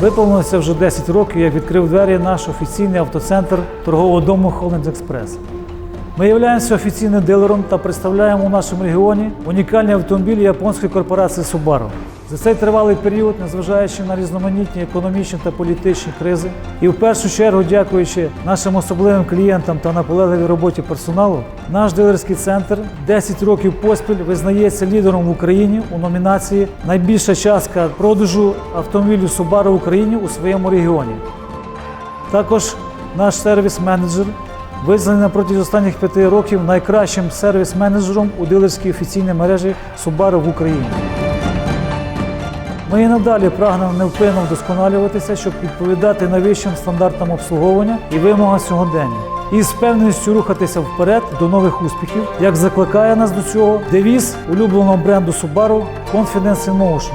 Виповнилося вже 10 років, як відкрив двері наш офіційний автоцентр торгового дому Холмс Експрес. Ми являємося офіційним дилером та представляємо у нашому регіоні унікальні автомобілі японської корпорації Subaru. За цей тривалий період, незважаючи на різноманітні економічні та політичні кризи, і в першу чергу дякуючи нашим особливим клієнтам та наполегливій роботі персоналу, наш дилерський центр 10 років поспіль визнається лідером в Україні у номінації Найбільша частка продажу автомобілів Subaru в Україні у своєму регіоні. Також наш сервіс-менеджер визнаний на протязі останніх п'яти років найкращим сервіс-менеджером у дилерській офіційній мережі Subaru в Україні. Ми і надалі прагнемо невпинно вдосконалюватися, щоб відповідати найвищим стандартам обслуговування і вимогам сьогодення. І з певністю рухатися вперед до нових успіхів, як закликає нас до цього девіз улюбленого бренду Subaru Confidence in Motion.